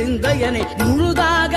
முங்கிவிட இருந்த என்னை முழுதாக